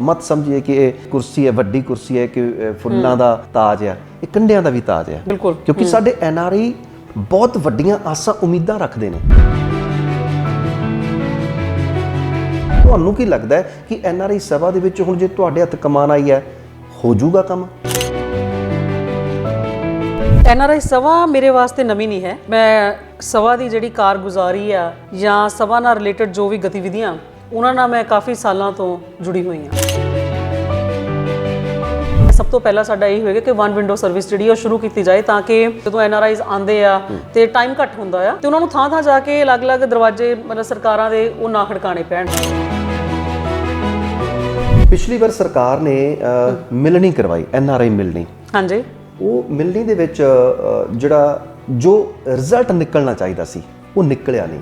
ਮਤ ਸਮਝੀਏ ਕਿ ਇਹ ਕੁਰਸੀ ਹੈ ਵੱਡੀ ਕੁਰਸੀ ਹੈ ਕਿ ਫੁੱਲਾਂ ਦਾ ਤਾਜ ਹੈ। ਇਹ ਕੰਡਿਆਂ ਦਾ ਵੀ ਤਾਜ ਹੈ। ਬਿਲਕੁਲ। ਕਿਉਂਕਿ ਸਾਡੇ ਐਨਆਰਆਈ ਬਹੁਤ ਵੱਡੀਆਂ ਆਸਾਂ ਉਮੀਦਾਂ ਰੱਖਦੇ ਨੇ। ਤੁਹਾਨੂੰ ਕੀ ਲੱਗਦਾ ਹੈ ਕਿ ਐਨਆਰਆਈ ਸਭਾ ਦੇ ਵਿੱਚ ਹੁਣ ਜੇ ਤੁਹਾਡੇ ਹੱਥ ਕਮਾਨ ਆਈ ਹੈ ਹੋ ਜਾਊਗਾ ਕੰਮ? ਐਨਆਰਆਈ ਸਭਾ ਮੇਰੇ ਵਾਸਤੇ ਨਵੀਂ ਨਹੀਂ ਹੈ। ਮੈਂ ਸਭਾ ਦੀ ਜਿਹੜੀ ਕਾਰਗੁਜ਼ਾਰੀ ਆ ਜਾਂ ਸਭਾ ਨਾਲ ਰਿਲੇਟਡ ਜੋ ਵੀ ਗਤੀਵਿਧੀਆਂ ਉਹਨਾਂ ਨਾਲ ਮੈਂ ਕਾਫੀ ਸਾਲਾਂ ਤੋਂ ਜੁੜੀ ਹੋਈ ਹਾਂ। ਸਭ ਤੋਂ ਪਹਿਲਾਂ ਸਾਡਾ ਇਹ ਹੋਏਗਾ ਕਿ ਵਨ ਵਿੰਡੋ ਸਰਵਿਸ ਜਿਹੜੀ ਉਹ ਸ਼ੁਰੂ ਕੀਤੀ ਜਾਏ ਤਾਂ ਕਿ ਜਦੋਂ ਐਨਆਰਆਈਜ਼ ਆਉਂਦੇ ਆ ਤੇ ਟਾਈਮ ਘੱਟ ਹੁੰਦਾ ਆ ਤੇ ਉਹਨਾਂ ਨੂੰ ਥਾਂ ਥਾਂ ਜਾ ਕੇ ਅਲੱਗ-ਅਲੱਗ ਦਰਵਾਜ਼ੇ ਮਤਲਬ ਸਰਕਾਰਾਂ ਦੇ ਉਹ ਨਾ ਖੜਕਾਣੇ ਪੈਣ। ਪਿਛਲੀ ਵਾਰ ਸਰਕਾਰ ਨੇ ਮਿਲਣੀ ਕਰਵਾਈ ਐਨਆਰਆਈ ਮਿਲਣੀ। ਹਾਂਜੀ। ਉਹ ਮਿਲਣੀ ਦੇ ਵਿੱਚ ਜਿਹੜਾ ਜੋ ਰਿਜ਼ਲਟ ਨਿਕਲਣਾ ਚਾਹੀਦਾ ਸੀ ਉਹ ਨਿਕਲਿਆ ਨਹੀਂ।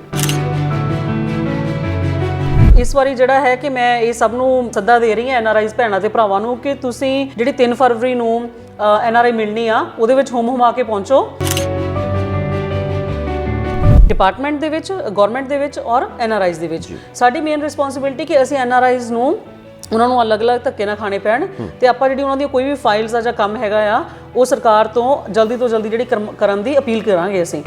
ਇਸ ਵਾਰੀ ਜਿਹੜਾ ਹੈ ਕਿ ਮੈਂ ਇਹ ਸਭ ਨੂੰ ਸੱਦਾ ਦੇ ਰਹੀ ਹਾਂ ਐਨਆਰਆਈਜ਼ ਭੈਣਾਂ ਤੇ ਭਰਾਵਾਂ ਨੂੰ ਕਿ ਤੁਸੀਂ ਜਿਹੜੀ 3 ਫਰਵਰੀ ਨੂੰ ਐਨਆਰਆਈ ਮਿਲਣੀ ਆ ਉਹਦੇ ਵਿੱਚ ਹੁਮ ਹੁਮਾ ਕੇ ਪਹੁੰਚੋ। ਡਿਪਾਰਟਮੈਂਟ ਦੇ ਵਿੱਚ ਗਵਰਨਮੈਂਟ ਦੇ ਵਿੱਚ ਔਰ ਐਨਆਰਆਈਜ਼ ਦੇ ਵਿੱਚ। ਸਾਡੀ ਮੇਨ ਰਿਸਪੌਂਸਿਬਿਲਟੀ ਕਿ ਅਸੀਂ ਐਨਆਰਆਈਜ਼ ਨੂੰ ਉਹਨਾਂ ਨੂੰ ਅਲੱਗ-ਅਲੱਗ ਧੱਕੇ ਨਾ ਖਾਣੇ ਪੈਣ ਤੇ ਆਪਾਂ ਜਿਹੜੀ ਉਹਨਾਂ ਦੀ ਕੋਈ ਵੀ ਫਾਈਲਸ ਆ ਜਾਂ ਕੰਮ ਹੈਗਾ ਆ ਉਹ ਸਰਕਾਰ ਤੋਂ ਜਲਦੀ ਤੋਂ ਜਲਦੀ ਜਿਹੜੀ ਕਰਨ ਦੀ ਅਪੀਲ ਕਰਾਂਗੇ ਅਸੀਂ।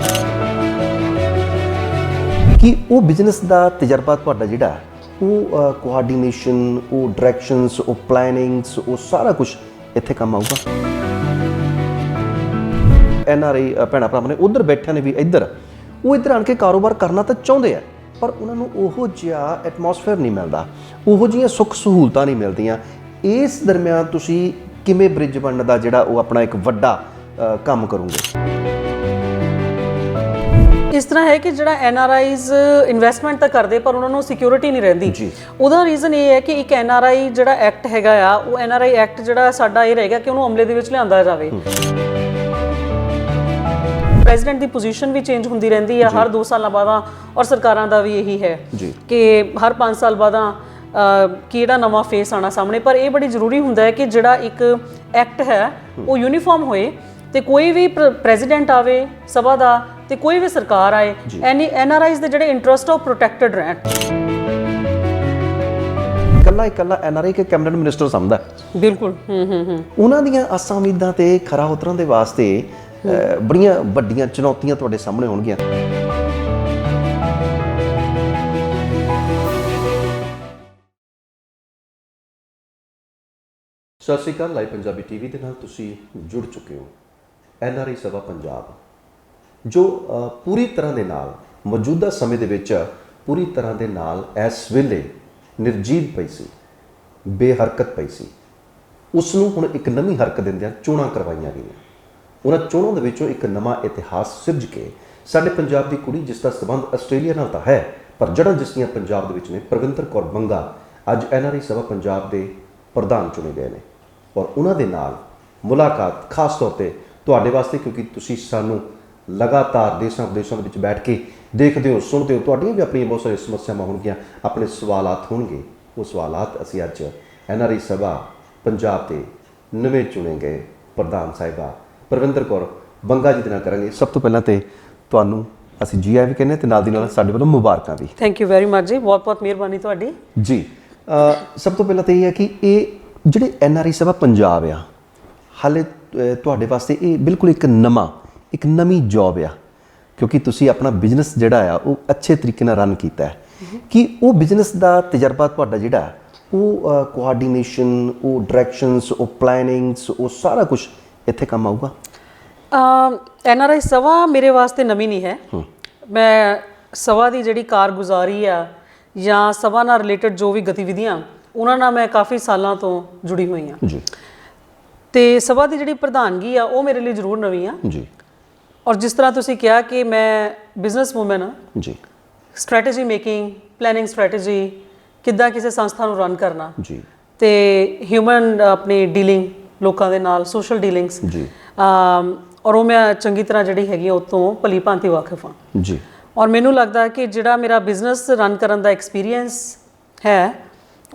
ਕਿ ਉਹ ਬਿਜ਼ਨਸ ਦਾ ਤਜਰਬਾ ਤੁਹਾਡਾ ਜਿਹੜਾ ਉਹ ਕੋਆਰਡੀਨੇਸ਼ਨ ਉਹ ਡਾਇਰੈਕਸ਼ਨਸ ਉਹ ਪਲੈਨਿੰਗਸ ਉਹ ਸਾਰਾ ਕੁਝ ਇੱਥੇ ਕੰਮ ਆਊਗਾ। ਐਨ ਆਰ ਆਈ ਭੈਣਾਂ ਭਰਾਵਾਂ ਨੇ ਉਧਰ ਬੈਠਿਆਂ ਨੇ ਵੀ ਇੱਧਰ, ਉਹ ਇੱਧਰ ਆਣ ਕੇ ਕਾਰੋਬਾਰ ਕਰਨਾ ਤਾਂ ਚਾਹੁੰਦੇ ਆ, ਪਰ ਉਹਨਾਂ ਨੂੰ ਉਹੋ ਜਿਹਾ ਐਟਮੋਸਫੇਅਰ ਨਹੀਂ ਮਿਲਦਾ, ਉਹੋ ਜਿਹੀਆਂ ਸੁੱਖ ਸਹੂਲਤਾਂ ਨਹੀਂ ਮਿਲਦੀਆਂ। ਇਸ ਦਰਮਿਆਨ ਤੁਸੀਂ ਕਿਵੇਂ ਬ੍ਰਿਜ ਬਣਨ ਦਾ ਜਿਹੜਾ ਉਹ ਆਪਣਾ ਇੱਕ ਵੱਡਾ ਕੰਮ ਕਰੋਗੇ? ਤਰ੍ਹਾਂ ਹੈ ਕਿ ਜਿਹੜਾ ਐਨ ਆਰ ਆਈਜ਼ ਇਨਵੈਸਟਮੈਂਟ ਤਾਂ ਕਰਦੇ ਪਰ ਉਹਨਾਂ ਨੂੰ ਸਿਕਿਉਰਿਟੀ ਨਹੀਂ ਰਹਿੰਦੀ। ਉਹਦਾ ਰੀਜ਼ਨ ਇਹ ਹੈ ਕਿ ਇੱਕ ਐਨ ਆਰ ਆਈ ਜਿਹੜਾ ਐਕਟ ਹੈਗਾ ਆ ਉਹ ਐਨ ਆਰ ਆਈ ਐਕਟ ਜਿਹੜਾ ਸਾਡਾ ਇਹ ਰਹੇਗਾ ਕਿ ਉਹਨੂੰ ਅਮਲੇ ਦੇ ਵਿੱਚ ਲਿਆਂਦਾ ਜਾਵੇ। ਪ੍ਰੈਜ਼ੀਡੈਂਟ ਦੀ ਪੋਜੀਸ਼ਨ ਵੀ ਚੇਂਜ ਹੁੰਦੀ ਰਹਿੰਦੀ ਹੈ ਹਰ 2 ਸਾਲਾਂ ਬਾਅਦਾਂ ਔਰ ਸਰਕਾਰਾਂ ਦਾ ਵੀ ਇਹੀ ਹੈ। ਕਿ ਹਰ 5 ਸਾਲ ਬਾਅਦਾਂ ਕਿਹੜਾ ਨਵਾਂ ਫੇਸ ਆਣਾ ਸਾਹਮਣੇ। ਪਰ ਇਹ ਬੜੀ ਜ਼ਰੂਰੀ ਹੁੰਦਾ ਹੈ ਕਿ ਜਿਹੜਾ ਇੱਕ ਐਕਟ ਹੈ ਉਹ ਯੂਨੀਫਾਰਮ ਹੋਏ ਤੇ ਕੋਈ ਵੀ ਪ੍ਰੈਜ਼ੀਡੈਂਟ ਆਵੇ ਸਭਾ ਦਾ ਤੇ ਕੋਈ ਵੀ ਸਰਕਾਰ ਆਏ ਐਨੀ ਐਨਆਰਆਈਜ਼ ਦੇ ਜਿਹੜੇ ਇੰਟਰਸਟ ਉਹ ਪ੍ਰੋਟੈਕਟਡ ਰਹਿਣ। ਇਕੱਲਾ ਇਕੱਲਾ ਐਨ ਆਰ ਆਈ ਕੇ ਕੈਬਨਿਟ ਮਿਨਿਸਟਰ ਸਮਝਦਾ। ਬਿਲਕੁਲ। ਹੂੰ ਹੂੰ ਹੂੰ। ਉਹਨਾਂ ਦੀਆਂ ਆਸਾਂ ਉਮੀਦਾਂ ਤੇ ਖਰਾ ਉਤਰਨ ਦੇ ਵਾਸਤੇ ਬੜੀਆਂ ਵੱਡੀਆਂ ਚੁਣੌਤੀਆਂ ਤੁਹਾਡੇ ਸਾਹਮਣੇ ਹੋਣਗੀਆਂ। ਸਤਿ ਸ਼੍ਰੀ ਅਕਾਲ ਲਾਈਵ ਪੰਜਾਬੀ ਟੀਵੀ ਦੇ ਨਾਲ ਤੁਸੀਂ ਜੁੜ ਚੁੱਕੇ ਹੋ। N R I Sabha Punjab. ਜੋ ਪੂਰੀ ਤਰ੍ਹਾਂ ਦੇ ਨਾਲ, ਮੌਜੂਦਾ ਸਮੇਂ ਦੇ ਵਿੱਚ ਪੂਰੀ ਤਰ੍ਹਾਂ ਦੇ ਨਾਲ ਇਸ ਵੇਲੇ ਨਿਰਜੀਵ ਪਈ ਸੀ, ਬੇਹਰਕਤ ਪਈ ਸੀ। ਉਸ ਨੂੰ ਹੁਣ ਇੱਕ ਨਵੀਂ ਹਰਕਤ ਦਿੰਦਿਆਂ ਚੋਣਾਂ ਕਰਵਾਈਆਂ ਗਈਆਂ। ਉਹਨਾਂ ਚੋਣਾਂ ਦੇ ਵਿੱਚੋਂ ਇੱਕ ਨਵਾਂ ਇਤਿਹਾਸ ਸਿਰਜ ਕੇ, ਸਾਡੇ ਪੰਜਾਬ ਦੀ ਕੁੜੀ ਜਿਸ ਦਾ ਸਬੰਧ ਆਸਟ੍ਰੇਲੀਆ ਨਾਲ ਤਾਂ ਹੈ, ਪਰ ਜੜ੍ਹਾਂ ਜਿਸ ਦੀਆਂ ਪੰਜਾਬ ਦੇ ਵਿੱਚ ਨੇ, ਪ੍ਰਵਿੰਦਰ ਕੌਰ ਬੰਗਾ ਅੱਜ ਐਨਆਰਆਈ ਸਭਾ ਪੰਜਾਬ ਦੇ ਪ੍ਰਧਾਨ ਚੁਣੇ ਗਏ ਨੇ। ਔਰ ਉਹਨਾਂ ਦੇ ਨਾਲ ਮੁਲਾਕਾਤ ਖਾਸ ਤੌਰ ਤੇ ਤੁਹਾਡੇ ਵਾਸਤੇ, ਕਿਉਂਕਿ ਤੁਸੀਂ ਸਾਨੂੰ ਲਗਾਤਾਰ ਦੇਸ਼ਾਂ ਵਿਦੇਸ਼ਾਂ ਦੇ ਵਿੱਚ ਬੈਠ ਕੇ ਦੇਖਦੇ ਹੋ ਸੁਣਦੇ ਹੋ ਤੁਹਾਡੀਆਂ ਵੀ ਆਪਣੀਆਂ ਬਹੁਤ ਸਾਰੀਆਂ ਸਮੱਸਿਆਵਾਂ ਹੋਣਗੀਆਂ ਆਪਣੇ ਸਵਾਲਾਤ ਹੋਣਗੇ। ਉਹ ਸਵਾਲਾਤ ਅਸੀਂ ਅੱਜ ਐਨਆਰਆਈ ਸਭਾ ਪੰਜਾਬ ਦੇ ਨਵੇਂ ਚੁਣੇ ਗਏ ਪ੍ਰਧਾਨ ਸਾਹਿਬਾ ਪ੍ਰਵਿੰਦਰ ਕੌਰ ਬੰਗਾ ਜੀ ਦੇ ਨਾਲ ਕਰਾਂਗੇ। ਸਭ ਤੋਂ ਪਹਿਲਾਂ ਤੇ ਤੁਹਾਨੂੰ ਅਸੀਂ ਜੀ ਆਇਆਂ ਵੀ ਕਹਿੰਦੇ ਤੇ ਨਾਲ ਦੀ ਨਾਲ ਸਾਡੇ ਵੱਲੋਂ ਮੁਬਾਰਕਾਂ ਵੀ। ਥੈਂਕ ਯੂ ਵੈਰੀ ਮਚ ਜੀ ਬਹੁਤ ਬਹੁਤ ਮਿਹਰਬਾਨੀ ਤੁਹਾਡੀ। ਜੀ ਸਭ ਤੋਂ ਪਹਿਲਾਂ ਤਾਂ ਇਹ ਹੈ ਕਿ ਇਹ ਜਿਹੜੇ ਐਨਆਰਆਈ ਸਭਾ ਪੰਜਾਬ ਆ ਹਾਲੇ ਤੁਹਾਡੇ ਵਾਸਤੇ ਇਹ ਬਿਲਕੁਲ ਇੱਕ ਨਵਾਂ ਇੱਕ ਨਵੀਂ ਜੌਬ ਆ। ਕਿਉਂਕਿ ਤੁਸੀਂ ਆਪਣਾ ਬਿਜ਼ਨਸ ਜਿਹੜਾ ਆ ਉਹ ਅੱਛੇ ਤਰੀਕੇ ਨਾਲ ਰਨ ਕੀਤਾ ਹੈ। ਕਿ ਉਹ ਬਿਜ਼ਨਸ ਦਾ ਤਜਰਬਾ ਤੁਹਾਡਾ ਜਿਹੜਾ ਉਹ ਕੋਆਰਡੀਨੇਸ਼ਨ ਉਹ ਡਾਇਰੈਕਸ਼ਨਸ ਉਹ ਪਲੈਨਿੰਗਸ ਉਹ ਸਾਰਾ ਕੁਝ ਇੱਥੇ ਕੰਮ ਆਊਗਾ? ਐਨ ਆਰ ਆਈ ਸਭਾ ਮੇਰੇ ਵਾਸਤੇ ਨਵੀਂ ਨਹੀਂ ਹੈ। ਮੈਂ ਸਭਾ ਦੀ ਜਿਹੜੀ ਕਾਰਗੁਜ਼ਾਰੀ ਆ ਜਾਂ ਸਭਾ ਨਾਲ ਰਿਲੇਟਡ ਜੋ ਵੀ ਗਤੀਵਿਧੀਆਂ ਉਹਨਾਂ ਨਾਲ ਮੈਂ ਕਾਫੀ ਸਾਲਾਂ ਤੋਂ ਜੁੜੀ ਹੋਈ ਹਾਂ। ਜੀ। ਤੇ ਸਭਾ ਦੀ ਜਿਹੜੀ ਪ੍ਰਧਾਨਗੀ ਆ ਉਹ ਮੇਰੇ ਲਈ ਜ਼ਰੂਰ ਨਵੀਂ ਆ। ਜੀ। ਔਰ ਜਿਸ ਤਰ੍ਹਾਂ ਤੁਸੀਂ ਕਿਹਾ ਕਿ ਮੈਂ ਬਿਜ਼ਨਸ ਵੂਮਨ ਆ ਜੀ। ਸਟ੍ਰੈਟਜੀ ਮੇਕਿੰਗ ਪਲੈਨਿੰਗ ਸਟ੍ਰੈਟਜੀ ਕਿੱਦਾਂ ਕਿਸੇ ਸੰਸਥਾ ਨੂੰ ਰਨ ਕਰਨਾ। ਜੀ। ਤੇ ਹਿਊਮਨ ਆਪਣੀ ਡੀਲਿੰਗ ਲੋਕਾਂ ਦੇ ਨਾਲ ਸੋਸ਼ਲ ਡੀਲਿੰਗਸ ਜੀ। ਔਰ ਉਹ ਮੈਂ ਚੰਗੀ ਤਰ੍ਹਾਂ ਜਿਹੜੀ ਹੈਗੀ ਆ ਉਹ ਤੋਂ ਭਲੀ ਭਾਂਤੀ ਵਾਕਿਫ ਹਾਂ। ਜੀ। ਔਰ ਮੈਨੂੰ ਲੱਗਦਾ ਕਿ ਜਿਹੜਾ ਮੇਰਾ ਬਿਜ਼ਨਸ ਰਨ ਕਰਨ ਦਾ ਐਕਸਪੀਰੀਅੰਸ ਹੈ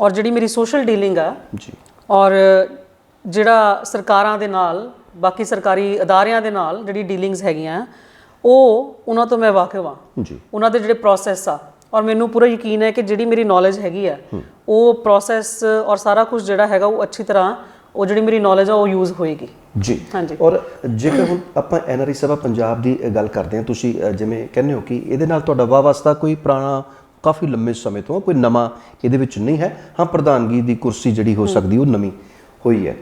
ਔਰ ਜਿਹੜੀ ਮੇਰੀ ਸੋਸ਼ਲ ਡੀਲਿੰਗ ਆ ਜੀ। ਔਰ ਜਿਹੜਾ ਸਰਕਾਰਾਂ ਦੇ ਨਾਲ ਬਾਕੀ ਸਰਕਾਰੀ ਅਦਾਰਿਆਂ ਦੇ ਨਾਲ ਜਿਹੜੀ ਡੀਲਿੰਗਸ ਹੈਗੀਆਂ ਉਹ ਉਹਨਾਂ ਤੋਂ ਮੈਂ ਵਾਕਿਫ ਹਾਂ। ਜੀ। ਉਹਨਾਂ ਦੇ ਜਿਹੜੇ ਪ੍ਰੋਸੈਸ ਆ ਔਰ ਮੈਨੂੰ ਪੂਰਾ ਯਕੀਨ ਹੈ ਕਿ ਜਿਹੜੀ ਮੇਰੀ ਨੌਲੇਜ ਹੈਗੀ ਆ ਉਹ ਪ੍ਰੋਸੈਸ ਔਰ ਸਾਰਾ ਕੁਝ ਜਿਹੜਾ ਹੈਗਾ ਉਹ ਅੱਛੀ ਤਰ੍ਹਾਂ ਉਹ ਜਿਹੜੀ ਮੇਰੀ ਨੌਲੇਜ ਆ ਉਹ ਯੂਜ਼ ਹੋਏਗੀ। ਜੀ। ਹਾਂਜੀ। ਔਰ ਜੇਕਰ ਹੁਣ ਆਪਾਂ ਐਨਆਰਆਈ ਸਭਾ ਪੰਜਾਬ ਦੀ ਗੱਲ ਕਰਦੇ ਹਾਂ ਤੁਸੀਂ ਜਿਵੇਂ ਕਹਿੰਦੇ ਹੋ ਕਿ ਇਹਦੇ ਨਾਲ ਤੁਹਾਡਾ ਵਾਸਤਾ ਕੋਈ ਪੁਰਾਣਾ ਕਾਫੀ ਲੰਮੇ ਸਮੇਂ ਤੋਂ ਆ, ਕੋਈ ਨਵਾਂ ਇਹਦੇ ਵਿੱਚ ਨਹੀਂ ਹੈ। ਹਾਂ ਪ੍ਰਧਾਨਗੀ ਦੀ ਕੁਰਸੀ ਜਿਹੜੀ ਹੋ ਸਕਦੀ ਉਹ ਨਵੀਂ ਹੋਈ ਹੈ।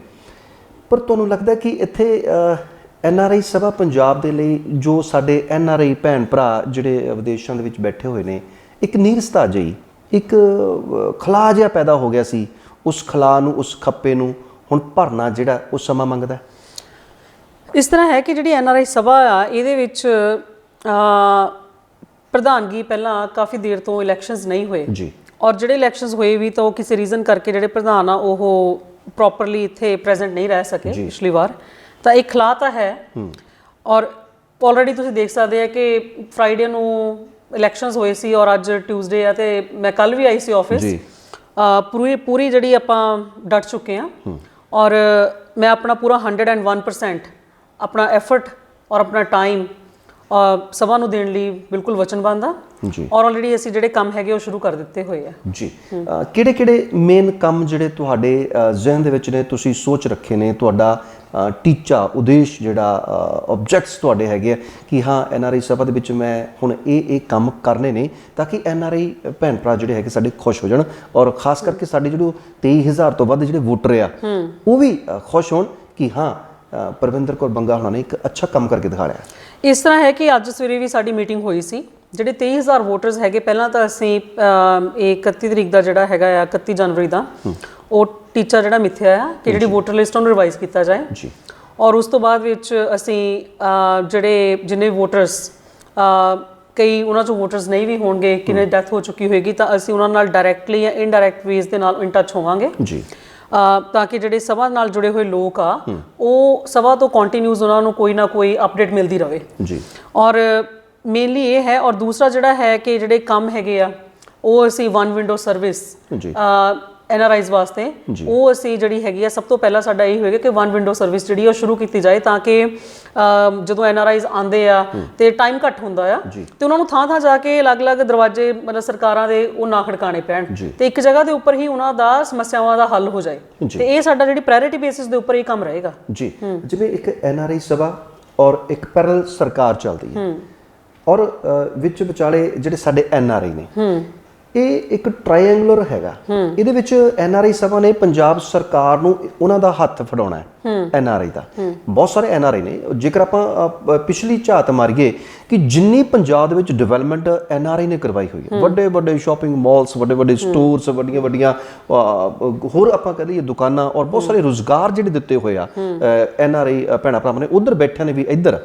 ਪਰ ਤੁਹਾਨੂੰ ਲੱਗਦਾ ਕਿ ਇੱਥੇ ਐਨਆਰਆਈ ਸਭਾ ਪੰਜਾਬ ਦੇ ਲਈ ਜੋ ਸਾਡੇ ਐਨਆਰਆਈ ਭੈਣ ਭਰਾ ਜਿਹੜੇ ਵਿਦੇਸ਼ਾਂ ਦੇ ਵਿੱਚ ਬੈਠੇ ਹੋਏ ਨੇ ਇੱਕ ਨੀਰਸਤਾ ਜਿਹੀ ਇੱਕ ਖਲਾਅ ਜਿਹਾ ਪੈਦਾ ਹੋ ਗਿਆ ਸੀ ਉਸ ਖਲਾਅ ਨੂੰ ਉਸ ਖੱਪੇ ਨੂੰ ਹੁਣ ਭਰਨਾ ਜਿਹੜਾ ਉਹ ਸਮਾਂ ਮੰਗਦਾ ਇਸ ਤਰ੍ਹਾਂ ਹੈ ਕਿ ਜਿਹੜੀ ਐਨਆਰਆਈ ਸਭਾ ਆ ਇਹਦੇ ਵਿੱਚ ਪ੍ਰਧਾਨਗੀ ਪਹਿਲਾਂ ਕਾਫੀ ਦੇਰ ਤੋਂ ਇਲੈਕਸ਼ਨਸ ਨਹੀਂ ਹੋਏ। ਜੀ। ਔਰ ਜਿਹੜੇ ਇਲੈਕਸ਼ਨਸ ਹੋਏ ਵੀ ਤਾਂ ਉਹ ਕਿਸੇ ਰੀਜ਼ਨ ਕਰਕੇ ਜਿਹੜੇ ਪ੍ਰਧਾਨ ਆ ਉਹ ਪ੍ਰੋਪਰਲੀ ਇੱਥੇ ਪ੍ਰੈਜ਼ੈਂਟ ਨਹੀਂ ਰਹਿ ਸਕੇ ਪਿਛਲੀ ਵਾਰ। ਤਾਂ ਇੱਕ ਖਲਾ ਤਾਂ ਹੈ। ਔਰ ਆਲਰੇਡੀ ਤੁਸੀਂ ਦੇਖ ਸਕਦੇ ਆ ਕਿ ਫਰਾਈਡੇ ਨੂੰ ਇਲੈਕਸ਼ਨਸ ਹੋਏ ਸੀ ਔਰ ਅੱਜ ਟਿਊਜ਼ਡੇ ਆ ਤੇ ਮੈਂ ਕੱਲ ਵੀ ਆਈ ਸੀ ਆਫਿਸ ਜੀ। ਪੂਰੀ ਪੂਰੀ ਜਿਹੜੀ ਆਪਾਂ ਡਟ ਚੁੱਕੇ ਆ। ਔਰ ਮੈਂ ਆਪਣਾ ਪੂਰਾ 101% ਆਪਣਾ ਐਫਰਟ ਔਰ ਆਪਣਾ ਟਾਈਮ ਸਭਾ ਨੂੰ ਦੇਣ ਲਈ ਬਿਲਕੁਲ ਵਚਨਬੰਦ ਆ। ਜੀ। ਔਰ ਆਲਰੇਡੀ ਅਸੀਂ ਜਿਹੜੇ ਕੰਮ ਹੈਗੇ ਉਹ ਸ਼ੁਰੂ ਕਰ ਦਿੱਤੇ ਹੋਏ ਆ। ਜੀ। ਕਿਹੜੇ ਕਿਹੜੇ ਮੇਨ ਕੰਮ ਜਿਹੜੇ ਤੁਹਾਡੇ ਜ਼ਿਹਨ ਦੇ ਵਿੱਚ ਨੇ ਤੁਸੀਂ ਸੋਚ ਰੱਖੇ ਨੇ? ਤੁਹਾਡਾ ਟੀਚਾ ਉਦੇਸ਼ ਜਿਹੜਾ ਆਬਜੈਕਟਸ ਤੁਹਾਡੇ ਹੈਗੇ ਆ ਕਿ ਹਾਂ ਐਨਆਰਆਈ ਸਭਾ ਦੇ ਵਿੱਚ ਮੈਂ ਹੁਣ ਇਹ ਇਹ ਕੰਮ ਕਰਨੇ ਨੇ ਤਾਂ ਕਿ ਐਨਆਰਆਈ ਭੈਣ ਭਰਾ ਜਿਹੜੇ ਹੈਗੇ ਸਾਡੇ ਖੁਸ਼ ਹੋ ਜਾਣ। ਔਰ ਖਾਸ ਕਰਕੇ ਸਾਡੇ ਜਿਹੜੇ 23000 ਤੋਂ ਵੱਧ ਜਿਹੜੇ ਵੋਟਰ ਆ ਉਹ ਵੀ ਖੁਸ਼ ਹੋਣ ਕਿ ਹਾਂ ਪਰਵਿੰਦਰ ਕੌਰ ਬੰਗਾ ਹੁਣਾਂ ਨੇ ਇੱਕ ਅੱਛਾ ਕੰਮ ਕਰਕੇ ਦਿਖਾਇਆ ਇਸ ਤਰ੍ਹਾਂ ਹੈ ਕਿ ਅੱਜ ਸਵੇਰੇ ਵੀ ਸਾਡੀ ਮੀਟਿੰਗ ਹੋਈ ਸੀ ਜਿਹੜੇ 23000 ਵੋਟਰਸ ਹੈਗੇ ਪਹਿਲਾਂ ਤਾਂ ਅਸੀਂ ਇਹ 31 ਤਰੀਕ ਦਾ ਜਿਹੜਾ ਹੈਗਾ ਆ 31 ਜਨਵਰੀ ਦਾ ਉਹ ਟੀਚਾ ਜਿਹੜਾ ਮਿੱਥਿਆ ਆ ਕਿ ਜਿਹੜੀ ਵੋਟਰ ਲਿਸਟ ਉਹਨੂੰ ਰਿਵਾਈਜ਼ ਕੀਤਾ ਜਾਏ। ਜੀ। ਔਰ ਉਸ ਤੋਂ ਬਾਅਦ ਵਿੱਚ ਅਸੀਂ ਜਿਹੜੇ ਜਿੰਨੇ ਵੋਟਰਸ ਕਈ ਉਹਨਾਂ ਚੋਂ ਵੋਟਰਸ ਨਹੀਂ ਵੀ ਹੋਣਗੇ ਕਿਨੇ ਡੈਥ ਹੋ ਚੁੱਕੀ ਹੋਏਗੀ ਤਾਂ ਅਸੀਂ ਉਹਨਾਂ ਨਾਲ ਡਾਇਰੈਕਟਲੀ ਜਾਂ ਇਨਡਾਇਰੈਕਟ ਵੇਜ਼ ਦੇ ਨਾਲ ਇਨ ਟੱਚ ਹੋਵਾਂਗੇ। ਜੀ। ਤਾਂ ਕਿ ਜਿਹੜੇ ਸਭਾ ਨਾਲ ਜੁੜੇ ਹੋਏ ਲੋਕ ਆ ਉਹ ਸਭਾ ਤੋਂ ਕੰਟੀਨਿਊਸ ਉਹਨਾਂ ਨੂੰ ਕੋਈ ਨਾ ਕੋਈ ਅਪਡੇਟ ਮਿਲਦੀ ਰਹੇ ਜੀ। ਔਰ ਮੇਨਲੀ ਇਹ ਹੈ ਔਰ ਦੂਸਰਾ ਜਿਹੜਾ ਹੈ ਕਿ ਜਿਹੜੇ ਕੰਮ ਹੈਗੇ ਆ ਉਹ ਅਸੀਂ ਵਨ ਵਿੰਡੋ ਸਰਵਿਸ ਜੀ। ਐਨ ਆਰ ਆਈਜ਼ ਵਾਸਤੇ ਉਹ ਅਸੀਂ ਜਿਹੜੀ ਹੈਗੀ ਆ ਸਭ ਤੋਂ ਪਹਿਲਾਂ ਸਾਡਾ ਇਹ ਹੋਏਗਾ ਕਿ ਵਨ ਵਿੰਡੋ ਸਰਵਿਸ ਜਿਹੜੀ ਉਹ ਸ਼ੁਰੂ ਕੀਤੀ ਜਾਏ ਤਾਂ ਕਿ ਜਦੋਂ ਐਨ ਆਰ ਆਈਜ਼ ਆਉਂਦੇ ਆ ਤੇ ਟਾਈਮ ਘੱਟ ਹੁੰਦਾ ਆ ਤੇ ਉਹਨਾਂ ਨੂੰ ਥਾਂ ਥਾਂ ਜਾ ਕੇ ਅਲੱਗ-ਅਲੱਗ ਦਰਵਾਜ਼ੇ ਮਤਲਬ ਸਰਕਾਰਾਂ ਦੇ ਉਹ ਨਾ ਖੜਕਾਣੇ ਪੈਣ ਤੇ ਇੱਕ ਜਗ੍ਹਾ ਦੇ ਉੱਪਰ ਹੀ ਉਹਨਾਂ ਦਾ ਸਮੱਸਿਆਵਾਂ ਦਾ ਹੱਲ ਹੋ ਜਾਏ। ਤੇ ਇਹ ਸਾਡਾ ਜਿਹੜੀ ਪ੍ਰਾਇੋਰਟੀ ਬੇਸਿਸ ਦੇ ਉੱਪਰ ਇਹ ਕੰਮ ਰਹੇਗਾ। ਜੀ। ਜਿਵੇਂ ਇੱਕ ਐਨਆਰਆਈ ਸਭਾ ਔਰ ਇੱਕ ਪੈਰਲ ਸਰਕਾਰ ਚੱਲਦੀ ਹੈ। ਔਰ ਵਿੱਚ ਵਿਚਾਲੇ ਜਿਹੜੇ ਸਾਡੇ ਐਨਆਰਆਈ ਨੇ ਇਹ ਇੱਕ ਟ੍ਰਾਇੰਗੂਲਰ ਹੈਗਾ। ਇਹਦੇ ਵਿੱਚ ਐਨਆਰਆਈ ਸਭਾ ਨੇ ਪੰਜਾਬ ਸਰਕਾਰ ਨੂੰ ਉਹਨਾਂ ਦਾ ਹੱਥ ਫੜਾਉਣਾ ਹੈ। ਐਨਆਰਆਈ ਦਾ। ਬਹੁਤ ਸਾਰੇ ਐਨਆਰਆਈ ਨੇ। ਜੇਕਰ ਆਪਾਂ ਪਿਛਲੀ ਝਾਤ ਮਾਰੀਏ ਕਿ ਜਿੰਨੀ ਪੰਜਾਬ ਦੇ ਵਿੱਚ ਡਿਵੈਲਪਮੈਂਟ ਐਨਆਰਆਈ ਨੇ ਕਰਵਾਈ ਹੋਈ ਹੈ। ਵੱਡੇ ਵੱਡੇ ਸ਼ਾਪਿੰਗ ਮਾਲਸ ਵੱਡੇ ਵੱਡੇ ਸਟੋਰਸ ਵੱਡੀਆਂ ਵੱਡੀਆਂ ਹੋਰ ਆਪਾਂ ਕਹ ਲਈਏ ਦੁਕਾਨਾਂ ਔਰ ਬਹੁਤ ਸਾਰੇ ਰੋਜ਼ਗਾਰ ਜਿਹੜੇ ਦਿੱਤੇ ਹੋਏ ਆ ਐਨਆਰਆਈ ਭੈਣਾ ਭਰਾਵਾਂ ਨੇ ਉਧਰ ਬੈਠਿਆਂ ਨੇ ਵੀ ਇੱਧਰ।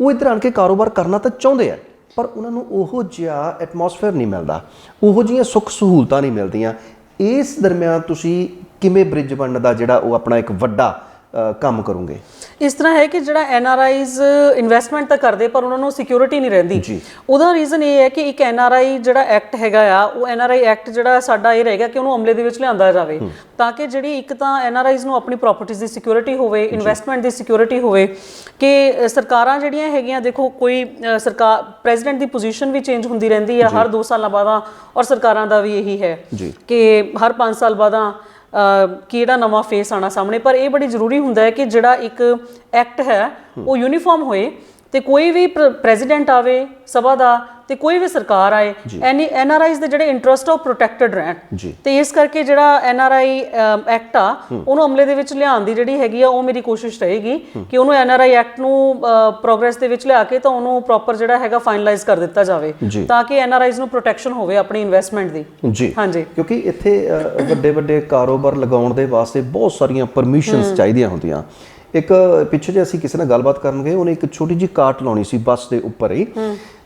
ਉਹ ਇੱਧਰ ਆਣ ਕੇ ਕਾਰੋਬਾਰ ਕਰਨਾ ਤਾਂ ਚਾਹੁੰਦੇ ਆ। ਪਰ ਉਹਨਾਂ ਨੂੰ ਉਹੋ ਜਿਹਾ ਐਟਮੋਸਫੇਅਰ ਨਹੀਂ ਮਿਲਦਾ। ਉਹੋ ਜਿਹੀਆਂ ਸੁੱਖ ਸਹੂਲਤਾਂ ਨਹੀਂ ਮਿਲਦੀਆਂ। ਇਸ ਦਰਮਿਆਨ ਤੁਸੀਂ ਕਿਵੇਂ ਬ੍ਰਿਜ ਬਣਨ ਦਾ ਜਿਹੜਾ ਉਹ ਆਪਣਾ ਇੱਕ ਵੱਡਾ ਕੰਮ ਕਰੋਗੇ। ਇਸ ਤਰ੍ਹਾਂ ਹੈ ਕਿ ਜਿਹੜਾ ਐਨ ਆਰ ਆਈਜ਼ ਇਨਵੈਸਟਮੈਂਟ ਤਾਂ ਕਰਦੇ ਪਰ ਉਹਨਾਂ ਨੂੰ ਸਿਕਿਉਰਿਟੀ ਨਹੀਂ ਰਹਿੰਦੀ। ਉਹਦਾ ਰੀਜ਼ਨ ਇਹ ਹੈ ਕਿ ਇੱਕ ਐਨ ਆਰ ਆਈ ਜਿਹੜਾ ਐਕਟ ਹੈਗਾ ਆ ਉਹ ਐਨ ਆਰ ਆਈ ਐਕਟ ਜਿਹੜਾ ਸਾਡਾ ਇਹ ਰਹੇਗਾ ਕਿ ਉਹਨੂੰ ਅਮਲੇ ਦੇ ਵਿੱਚ ਲਿਆਂਦਾ ਜਾਵੇ। ਤਾਂ ਕਿ ਜਿਹੜੀ ਇੱਕ ਤਾਂ ਐਨ ਆਰ ਆਈਜ਼ ਨੂੰ ਆਪਣੀ ਪ੍ਰਾਪਰਟੀਆਂ ਦੀ ਸਿਕਿਉਰਿਟੀ ਹੋਵੇ ਇਨਵੈਸਟਮੈਂਟ ਦੀ ਸਿਕਿਉਰਿਟੀ ਹੋਵੇ ਕਿ ਸਰਕਾਰਾਂ ਜਿਹੜੀਆਂ ਹੈਗੀਆਂ ਦੇਖੋ ਕੋਈ ਸਰਕਾਰ ਪ੍ਰੈਜ਼ੀਡੈਂਟ ਦੀ ਪੋਜੀਸ਼ਨ ਵੀ ਚੇਂਜ ਹੁੰਦੀ ਰਹਿੰਦੀ ਆ ਹਰ 2 ਸਾਲਾਂ ਬਾਅਦਾਂ ਔਰ ਸਰਕਾਰਾਂ ਦਾ ਵੀ ਇਹੀ ਹੈ। ਕਿ ਹਰ 5 ਸਾਲ ਬਾਅਦਾਂ ਕਿਹੜਾ ਨਵਾਂ ਫੇਸ ਆਣਾ ਸਾਹਮਣੇ। ਪਰ ਇਹ ਬੜੀ ਜ਼ਰੂਰੀ ਹੁੰਦਾ ਹੈ ਕਿ ਜਿਹੜਾ ਇੱਕ ਐਕਟ ਹੈ, ਉਹ ਯੂਨੀਫਾਰਮ ਹੋਏ। ਤੇ ਕੋਈ ਵੀ ਪ੍ਰੈਜ਼ੀਡੈਂਟ ਆਵੇ ਸਭਾ ਦਾ ਤੇ ਕੋਈ ਵੀ ਸਰਕਾਰ ਆਏ ਐਨੀ ਐਨ ਆਰ ਆਈਜ਼ ਦੇ ਜਿਹੜੇ ਇੰਟਰਸਟ ਆ ਪ੍ਰੋਟੈਕਟਡ ਰਹਿਣ। ਤੇ ਇਸ ਕਰਕੇ ਜਿਹੜਾ ਐਨ ਆਰ ਆਈ ਐਕਟ ਆ ਉਹਨੂੰ ਅਮਲੇ ਦੇ ਵਿੱਚ ਲਿਆਉਣ ਦੀ ਜਿਹੜੀ ਹੈਗੀ ਆ ਉਹ ਮੇਰੀ ਕੋਸ਼ਿਸ਼ ਰਹੇਗੀ ਕਿ ਉਹਨੂੰ ਐਨ ਆਰ ਆਈ ਐਕਟ ਨੂੰ ਪ੍ਰੋਗਰੈਸ ਦੇ ਵਿੱਚ ਲਿਆ ਕੇ ਤਾਂ ਉਹਨੂੰ ਪ੍ਰੋਪਰ ਜਿਹੜਾ ਹੈਗਾ ਫਾਈਨਲਾਈਜ਼ ਕਰ ਦਿੱਤਾ ਜਾਵੇ। ਤਾਂ ਕਿ ਐਨ ਆਰ ਆਈਜ਼ ਨੂੰ ਪ੍ਰੋਟੈਕਸ਼ਨ ਹੋਵੇ ਆਪਣੀ ਇਨਵੈਸਟਮੈਂਟ ਦੀ। ਜੀ। ਹਾਂਜੀ। ਕਿਉਂਕਿ ਇੱਥੇ ਵੱਡੇ ਵੱਡੇ ਕਾਰੋਬਾਰ ਲਗਾਉਣ ਦੇ ਵਾਸਤੇ ਬਹੁਤ ਸਾਰੀਆਂ ਪਰਮਿਸ਼ਨਸ ਚਾਹੀਦੀਆਂ ਹੁੰਦੀਆਂ। ਇੱਕ ਪਿੱਛੇ ਜੇ ਅਸੀਂ ਕਿਸੇ ਨਾਲ ਗੱਲਬਾਤ ਕਰਨ ਗਏ ਉਹਨੇ ਇੱਕ ਛੋਟੀ ਜੀ ਕਾਰਟ ਲਾਉਣੀ ਸੀ ਬੱਸ ਦੇ ਉੱਪਰ ਹੀ।